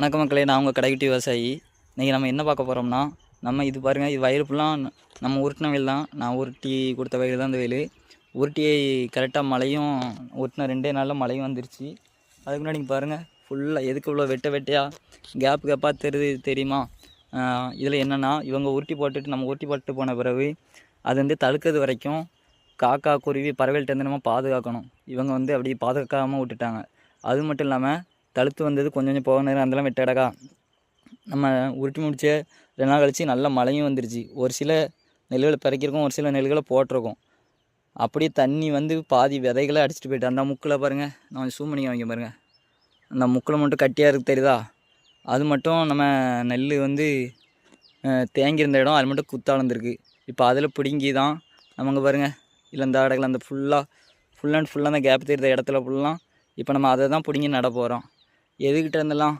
வணக்க மக்களே நான் உங்கள் கடைக்குட்டி விவசாயி. இன்றைக்கி நம்ம என்ன பார்க்க போகிறோம்னா நம்ம இது பாருங்கள் இது வயல் ஃபுல்லாக நம்ம உருட்டின வயல் தான். நான் உருட்டி கொடுத்த வயல் தான் இந்த வயல். உருட்டியை கரெக்டாக மழையும் உருட்டின ரெண்டே நாளில் மழையும் வந்துருச்சு. அதுக்கு முன்னாடி நீங்கள் பாருங்கள் ஃபுல்லாக எதுக்கு இவ்வளோ வெட்ட வெட்டையாக கேப் கேப்பாக தெரியுது தெரியுமா? இதில் என்னென்னா இவங்க உருட்டி போட்டுட்டு நம்ம உருட்டி போட்டு போன பிறகு அது வந்து தடுக்கிறது வரைக்கும் காக்கா குருவி பறவைகள்ட்ட நம்ம பாதுகாக்கணும். இவங்க வந்து அப்படி பாதுகாக்காமல் விட்டுட்டாங்க. அது மட்டும் இல்லாமல் தழுத்து வந்தது கொஞ்சம் கொஞ்சம் போக நேரம் அதெல்லாம் விட்ட நம்ம உருட்டி முடிச்ச ரெண்டு நாள் கழிச்சு நல்ல மழையும் வந்துருச்சு. ஒரு சில நெல்களை பறிக்கிறக்கும் ஒரு சில நெல்லுகளை போட்டிருக்கோம். அப்படியே தண்ணி வந்து பாதி விதைகளை அடிச்சிட்டு போயிட்டு அந்த முக்கில் பாருங்கள் நான் கொஞ்சம் சூம் பண்ணி வைங்க பாருங்கள் அந்த முக்கில் மட்டும் கட்டியாக இருக்குது தெரியுதா? அது மட்டும் நம்ம நெல் வந்து தேங்கியிருந்த இடம் அது மட்டும் குத்தாளந்துருக்கு இப்போ அதில் பிடுங்கி தான் நமக்கு பாருங்கள் இல்லை இந்த இடத்துல அந்த ஃபுல்லாக ஃபுல் அண்ட் ஃபுல்லாக அந்த கேப் தெரிந்த இடத்துல ஃபுல்லாக இப்போ நம்ம அதை தான் பிடுங்கி நட போகிறோம் எதுக்கிட்ட இருந்தெல்லாம்